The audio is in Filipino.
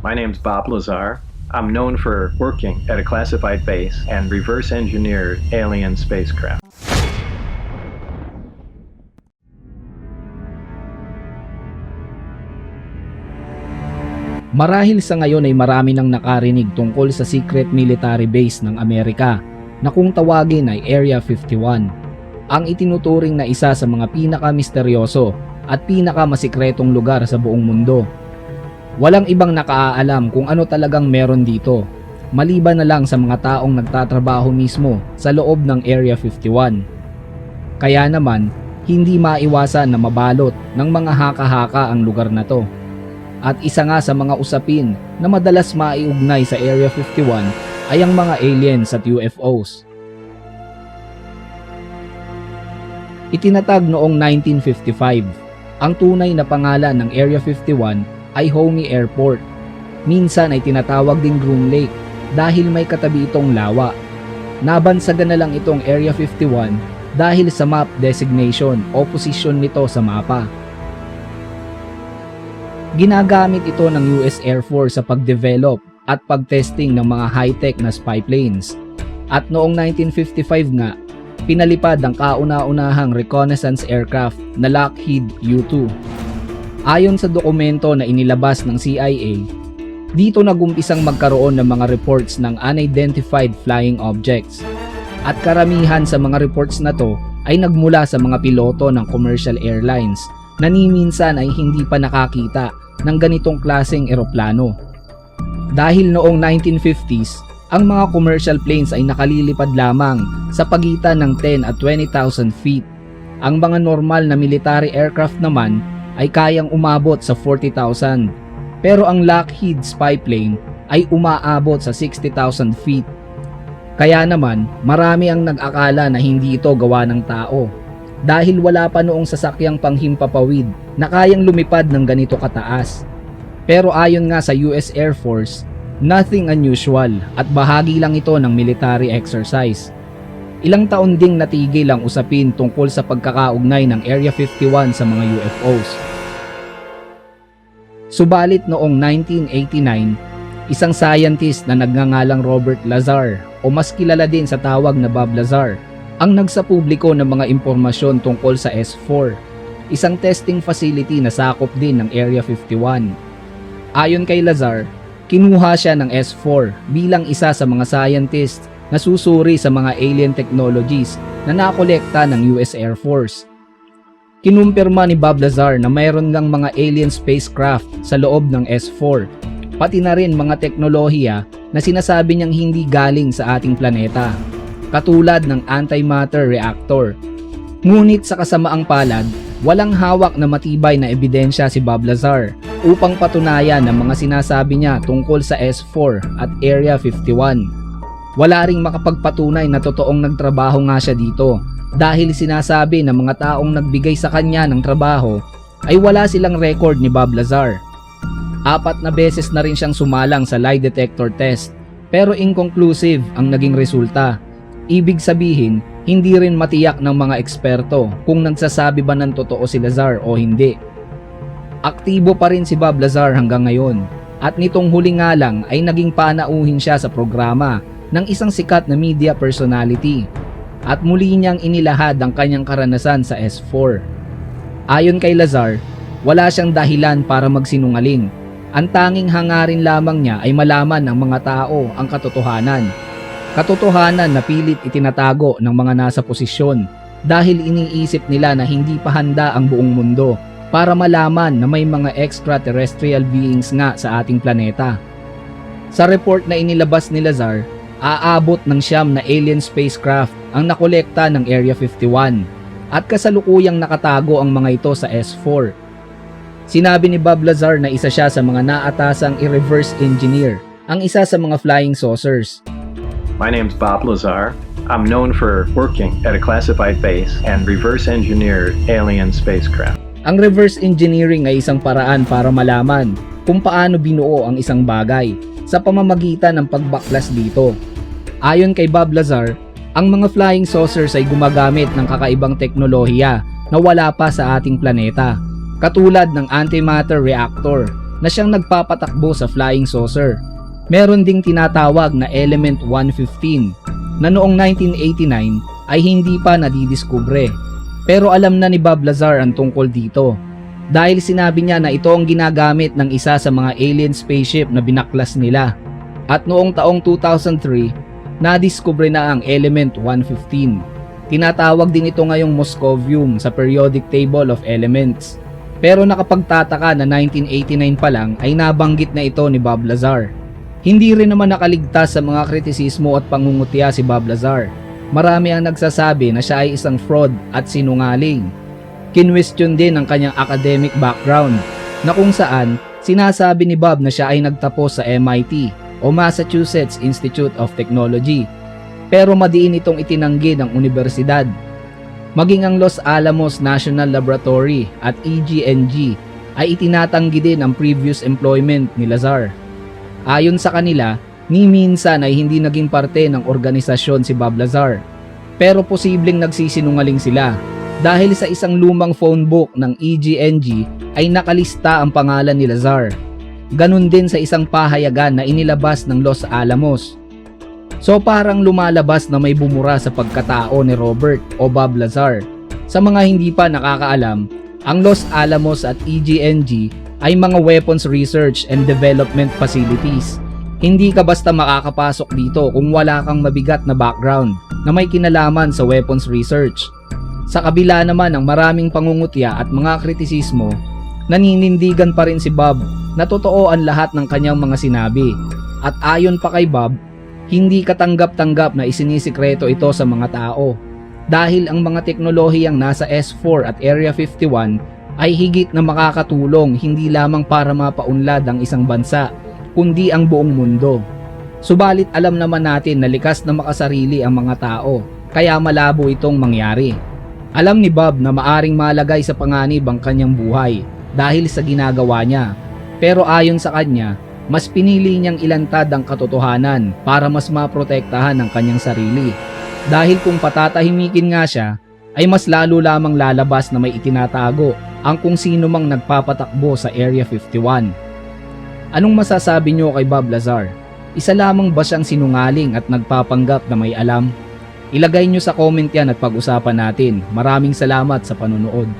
My name's Bob Lazar. I'm known for working at a classified base and reverse engineered alien spacecraft. Marahil sa ngayon ay marami nang nakarinig tungkol sa secret military base ng Amerika na kung tawagin ay Area 51. Ang itinuturing na isa sa mga pinaka-misteryoso at pinaka-masikretong lugar sa buong mundo. Walang ibang nakaalam kung ano talagang meron dito, maliban na lang sa mga taong nagtatrabaho mismo sa loob ng Area 51. Kaya naman, hindi maiwasan na mabalot ng mga haka-haka ang lugar na to. At isa nga sa mga usapin na madalas maiugnay sa Area 51 ay ang mga aliens at UFOs. Itinatag noong 1955, ang tunay na pangalan ng Area 51 ay Homey Airport. Minsan ay tinatawag ding Groom Lake dahil may katabi itong lawa. Nabansagan na lang itong Area 51 dahil sa map designation o posisyon nito sa mapa. Ginagamit ito ng US Air Force sa pagdevelop at pagtesting ng mga high-tech na spy planes. At noong 1955 nga, pinalipad ang kauna-unahang reconnaissance aircraft na Lockheed U-2. Ayon sa dokumento na inilabas ng CIA, dito nagumpisang magkaroon ng mga reports ng unidentified flying objects. At karamihan sa mga reports na to ay nagmula sa mga piloto ng commercial airlines na ni minsan ay hindi pa nakakita ng ganitong klaseng eroplano. Dahil noong 1950s, ang mga commercial planes ay nakalilipad lamang sa pagitan ng 10 at 20,000 feet. Ang mga normal na military aircraft naman ay kayang umabot sa 40,000. Pero ang Lockheed spy plane ay umaabot sa 60,000 feet. Kaya naman, marami ang nag-akala na hindi ito gawa ng tao dahil wala pa noong sasakyang panghimpapawid na kayang lumipad ng ganito kataas. Pero ayon nga sa US Air Force, nothing unusual at bahagi lang ito ng military exercise. Ilang taon ding natigil ang usapin tungkol sa pagkakaugnay ng Area 51 sa mga UFOs. Subalit noong 1989, isang scientist na nagngangalang Robert Lazar o mas kilala din sa tawag na Bob Lazar ang nagsapubliko ng mga impormasyon tungkol sa S4, isang testing facility na sakop din ng Area 51. Ayon kay Lazar, kinuha siya ng S4 bilang isa sa mga scientist na susuri sa mga alien technologies na nakolekta ng US Air Force. Kinumpirma ni Bob Lazar na mayroon ngang mga alien spacecraft sa loob ng S4, pati na rin mga teknolohiya na sinasabi niyang hindi galing sa ating planeta katulad ng antimatter reactor. Ngunit sa kasamaang palad, walang hawak na matibay na ebidensya si Bob Lazar upang patunayan ang mga sinasabi niya tungkol sa S4 at Area 51. Wala ring makapagpatunay na totoong nagtrabaho nga siya dito dahil sinasabi ng mga taong nagbigay sa kanya ng trabaho ay wala silang record ni Bob Lazar. Apat na beses na rin siyang sumalang sa lie detector test pero inconclusive ang naging resulta Ibig sabihin, hindi rin matiyak ng mga eksperto kung nagsasabi ba ng totoo si Lazar o hindi. Aktibo pa rin si Bob Lazar hanggang ngayon at nitong huli nga lang ay naging panauhin siya sa programa ng isang sikat na media personality at muli niyang inilahad ang kanyang karanasan sa S4. Ayon kay Lazar, wala siyang dahilan para magsinungaling. Ang tanging hangarin lamang niya ay malaman ng mga tao ang katotohanan Katotohanan na pilit itinatago ng mga nasa posisyon dahil iniisip nila na hindi pa handa ang buong mundo para malaman na may mga extraterrestrial beings nga sa ating planeta. Sa report na inilabas ni Lazar, aabot ng siyam na alien spacecraft ang nakolekta ng Area 51 at kasalukuyang nakatago ang mga ito sa S4. Sinabi ni Bob Lazar na isa siya sa mga naatasang i-reverse engineer ang isa sa mga flying saucers My name's Bob Lazar. I'm known for working at a classified base and reverse engineered alien spacecraft. Ang reverse engineering ay isang paraan para malaman kung paano binuo ang isang bagay sa pamamagitan ng pagbaklas dito. Ayon kay Bob Lazar, ang mga flying saucers ay gumagamit ng kakaibang teknolohiya na wala pa sa ating planeta, katulad ng antimatter reactor na siyang nagpapatakbo sa flying saucer. Meron ding tinatawag na Element 115 na noong 1989 ay hindi pa nadidiskubre. Pero alam na ni Bob Lazar ang tungkol dito dahil sinabi niya na ito ang ginagamit ng isa sa mga alien spaceship na binaklas nila. At noong taong 2003, nadiskubre na ang Element 115. Tinatawag din ito ngayong Moscovium sa periodic table of elements. Pero nakapagtataka na 1989 pa lang ay nabanggit na ito ni Bob Lazar. Hindi rin naman nakaligtas sa mga kritisismo at pangungutya si Bob Lazar. Marami ang nagsasabi na siya ay isang fraud at sinungaling. Kinwestiyon din ang kanyang academic background na kung saan sinasabi ni Bob na siya ay nagtapos sa MIT o Massachusetts Institute of Technology pero madiin itong itinanggi ng universidad. Maging ang Los Alamos National Laboratory at EGNG ay itinatanggi din ang previous employment ni Lazar. Ayon sa kanila, ni minsan ay hindi naging parte ng organisasyon si Bob Lazar. Pero posibleng nagsisinungaling sila dahil sa isang lumang phone book ng EGNG ay nakalista ang pangalan ni Lazar. Ganon din sa isang pahayagan na inilabas ng Los Alamos. So parang lumalabas na may bumura sa pagkatao ni Robert o Bob Lazar. Sa mga hindi pa nakakaalam, ang Los Alamos at EGNG ay mga weapons research and development facilities. Hindi ka basta makakapasok dito kung wala kang mabigat na background na may kinalaman sa weapons research. Sa kabila naman ng maraming pangungutya at mga kritisismo, naninindigan pa rin si Bob na totoo ang lahat ng kanyang mga sinabi. At ayon pa kay Bob, hindi katanggap-tanggap na isinisikreto ito sa mga tao dahil ang mga teknolohiyang nasa S4 at Area 51 ay higit na makakatulong hindi lamang para mapaunlad ang isang bansa kundi ang buong mundo. Subalit alam naman natin na likas na makasarili ang mga tao kaya malabo itong mangyari. Alam ni Bob na maaring malagay sa panganib ang kanyang buhay dahil sa ginagawa niya. Pero ayon sa kanya, mas pinili niyang ilantad ang katotohanan para mas maprotektahan ang kanyang sarili. Dahil kung patatahimikin nga siya, ay mas lalo lamang lalabas na may itinatago ang kung sino mang nagpapatakbo sa Area 51. Anong masasabi niyo kay Bob Lazar? Isa lamang ba siyang sinungaling at nagpapanggap na may alam? Ilagay niyo sa comment yan at pag-usapan natin. Maraming salamat sa panonood.